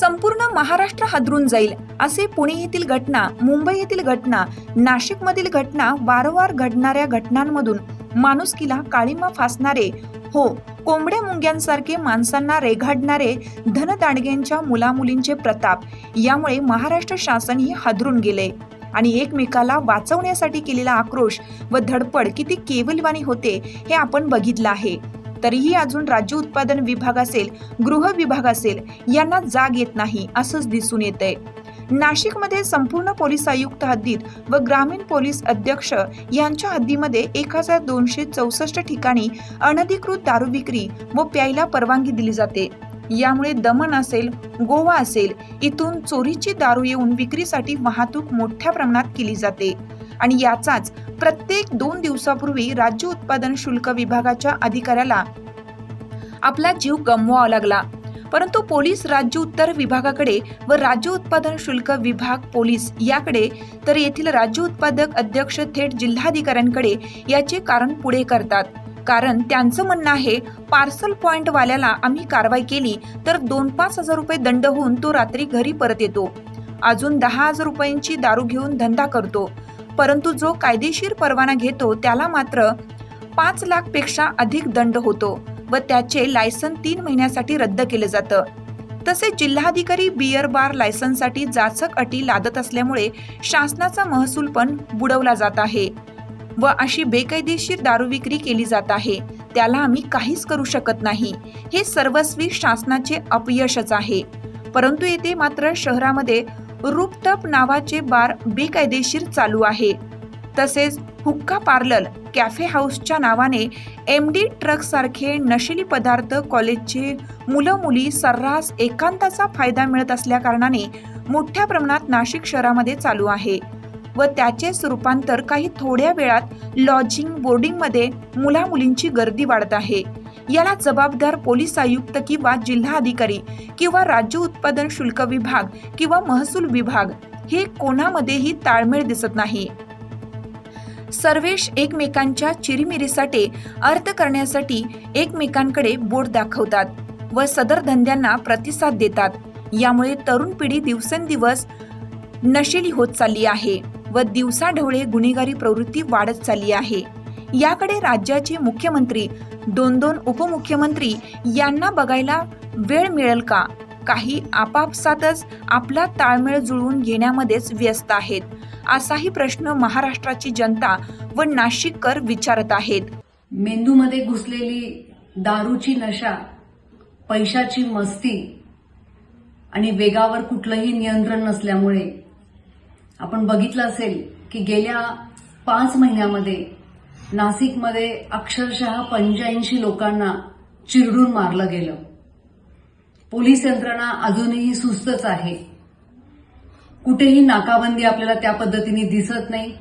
संपूर्ण महाराष्ट्र हादरून जाईल. असे पुणे येथील घटना मुंबई येथील घटना नाशिकमधील घटना वारंवार घडणाऱ्या घटनांमधून माणुसकीला काळीमा फासणारे हो कोंबड्या मुंग्यांसारखे माणसांना रेघाडणारे धनदांडग्यांच्या मुलामुलींचे प्रताप यामुळे महाराष्ट्र शासनही हादरून गेले आणि एकमेकाला वाचवण्यासाठी केलेला आक्रोश व धडपड किती केवलवाणी होते हे आपण बघितलं आहे. तरीही अजून राज्य उत्पादन विभाग असेल गृह विभाग असेल यांना जाग येत नाही असंच दिसून येतंय. नाशिकमध्ये संपूर्ण पोलीस आयुक्त हद्दीत व ग्रामीण पोलीस अध्यक्ष यांच्या हद्दीमध्ये एक हजार दोनशे चौसष्ट ठिकाणी अनधिकृत दारू विक्री व प्यायला परवानगी दिली जाते. यामुळे दमन असेल गोवा असेल इथून चोरीची दारू येऊन विक्रीसाठी वाहतूक मोठ्या प्रमाणात केली जाते. आणि याचाच प्रत्येक दोन दिवसापूर्वी राज्य उत्पादन शुल्क विभागाच्या अधिकाऱ्याला आपला जीव गमवावा लागला. परंतु पोलीस राज्य उत्तर विभागाकडे व राज्य उत्पादन शुल्क विभाग पोलीस याकडे तर येथील राज्य उत्पादक अध्यक्ष थेट जिल्हाधिकाऱ्यांकडे याचे कारण पुढे करतात. कारण त्यांचं म्हणणं आहे पार्सल पॉइंट वाल्याला आम्ही कारवाई केली तर दोन पाच हजार रुपये दंड होऊन तो रात्री घरी परत येतो. अजून दहा हजार रुपयांची दारू घेऊन धंदा करतो. परंतु जो कायदेशीर परवाना घेतो त्याला मात्र पाच लाखपेक्षा अधिक दंड होतो व त्याचे लायसन तीन महिन्यासाठी रद्द केलं जातं. तसेच जिल्हाधिकारी बियर बार लायसनसाठी जाचक अटी लादत असल्यामुळे शासनाचा महसूल पण बुडवला जात आहे व अशी बेकायदेशीर दारू विक्री केली जात आहे. त्याला आम्ही काहीच करू शकत नाही. हे सर्वस्वी शासनाचे अपयशच आहे. परंतु येथे मात्र शहरामध्ये रूपटप नावाचे बार बेकायदेशीर चालू आहे. तसेच हुक्का पार्लर कॅफे हाऊसच्या नावाने एम डी ट्रकसारखे नशिली पदार्थ कॉलेजचे मुलं मुली सर्रास एकांताचा फायदा मिळत असल्याकारणाने मोठ्या प्रमाणात नाशिक शहरामध्ये चालू आहे व त्याचेच रूपांतर काही थोड्या वेळात लॉजिंग बोर्डिंगमध्ये मुला मुलींची गर्दी वाढत आहे. याला जबाबदार पोलीस आयुक्त किंवा जिल्हा अधिकारी किंवा राज्य उत्पादन शुल्क विभाग किंवा महसूल विभाग हे कोणामध्येही ताळमेळ दिसत नाही. सर्वेश एकमेकांच्या चिरीमिरीसाठी अर्थ करण्यासाठी एकमेकांकडे बोट दाखवतात व सदर धंद्यांना प्रतिसाद देतात. यामुळे तरुण पिढी दिवसेंदिवस नशेली होत चालली आहे व दिवसाढवळे गुन्हेगारी प्रवृत्ती वाढत चालली आहे. याकडे राज्याचे मुख्यमंत्री दोन दोन उपमुख्यमंत्री यांना बघायला वेळ मिळेल का? काही आपापसातच आपला ताळमेळ जुळवून घेण्यामध्येच व्यस्त आहेत असाही प्रश्न महाराष्ट्राची जनता व नाशिककर विचारत आहेत. मेंदूमध्ये घुसलेली दारूची नशा पैशाची मस्ती आणि वेगावर कुठलंही नियंत्रण नसल्यामुळे आपण बघितलं असेल की गेल्या पाच महिन्यामध्ये नाशिकमध्ये अक्षरशः पंच्याऐंशी लोकांना चिरडून मारलं गेलं. पोलीस यंत्रणा अजूनही सुस्तच आहे. कुठेही नाकाबंदी आपल्याला त्या पद्धतीने दिसत नाही.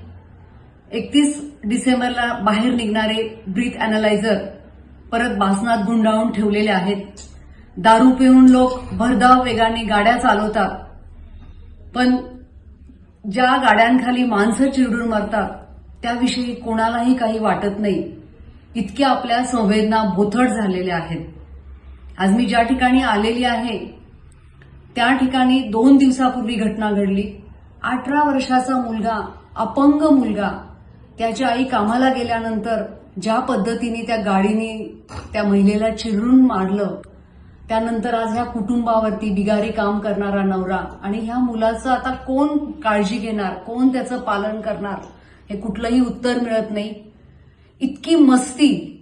एकतीस डिसेंबरला बाहेर निघणारे ब्रीथ अॅनालायझर परत बासनात गुंडाळून ठेवलेले आहेत. दारू पिऊन लोक भरधाव वेगाने गाड्या चालवतात. पण ज्या गाड्यांखाली माणसं चिरडून मरतात त्याविषयी कोणालाही काही वाटत नाही. इतक्या आपल्या संवेदना बोथट झालेल्या आहेत. आज मी ज्या ठिकाणी आलेली आहे त्या ठिकाणी दोन दिवसापूर्वी घटना घडली. अठरा वर्षाचा मुलगा अपंग मुलगा त्याची आई कामाला गेल्यानंतर ज्या पद्धतीने त्या गाडीने त्या महिलेला चिरडून मारलं त्यानंतर आज ह्या कुटुंबावरती बिगारी काम करणारा नवरा आणि ह्या मुलाचं आता कोण काळजी घेणार कोण त्याचं पालन करणार? हे कुठलंही उत्तर मिळत नाही. इतकी मस्ती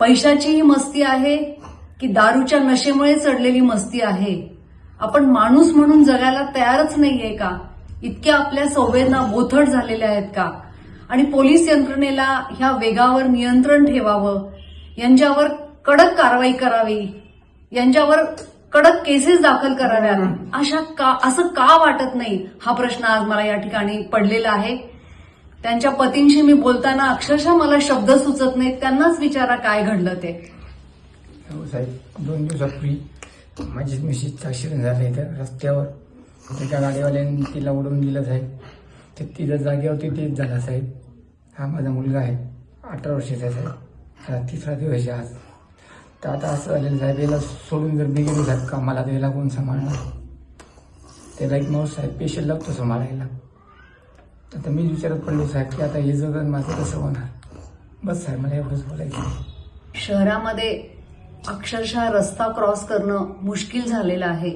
पैशाचीही मस्ती आहे की दारूच्या नशेमुळे चढलेली मस्ती आहे. आपण माणूस म्हणून जगायला तयारच नाहीये का? इतक्या आपल्या संवेदना बोथट झालेल्या आहेत का? आणि पोलीस यंत्रणेला ह्या वेगावर नियंत्रण ठेवावं यांच्यावर कडक कारवाई करावी यांच्यावर कडक केसेस दाखल कराव्यात अशा का असं का वाटत नाही? हा प्रश्न आज मला या ठिकाणी पडलेला आहे. त्यांच्या पतींशी मी बोलताना अक्षरशः मला शब्द सुचत नाहीत. त्यांनाच विचारा काय घडलं ते. हो साहेब दोन दिवसापूर्वी माझी मिशीचं ऍक्सिडेंट झालं इथं रस्त्यावर एका गाडीवाल्याने तिला उडवून दिलं साहेब. तर तिथं जागेवरती तेच झाला साहेब. हा माझा मुलगा आहे. अठरा वर्षाचा साहेब. हा तिसरा दिवस आहे आज. तर आता असं झालेलं साहेब याला सोडून जर मी गेलो साहेब कामाला तर याला कोण सांभाळणार? त्याला एक माणूस साहेब पेशंट लागतो सांभाळायला आता मी विचारत पडलो साहेब की आता हे जगन माझं कसं होणार? बस साहेब मला एवढंच बोलायचं आहे. शहरामध्ये अक्षरशः रस्ता क्रॉस करणं मुश्किल झालेलं आहे.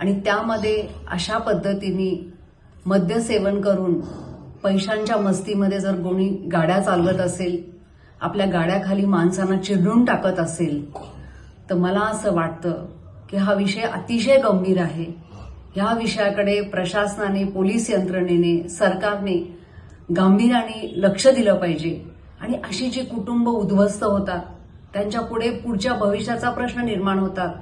आणि त्यामध्ये अशा पद्धतीने मद्यसेवन करून पैशांच्या मस्तीमध्ये जर कोणी गाड्या चालवत असेल आपल्या गाड्याखाली माणसांना चिरडून टाकत असेल तर मला असं वाटतं की हा विषय अतिशय गंभीर आहे. ह्या विषयाकडे प्रशासनाने पोलीस यंत्रणेने सरकारने गांभीर्याने लक्ष दिलं पाहिजे. आणि अशी जी कुटुंब उद्ध्वस्त होतात त्यांच्या पुढे पुढच्या भविष्याचा प्रश्न निर्माण होतात.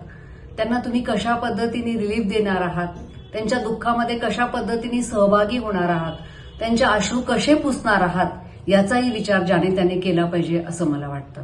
त्यांना तुम्ही कशा पद्धतीने रिलीफ देणार आहात? त्यांच्या दुःखामध्ये कशा पद्धतीने सहभागी होणार आहात? त्यांचे अश्रू कसे पुसणार आहात? याचाही विचार ज्याने त्याने केला पाहिजे असं मला वाटतं.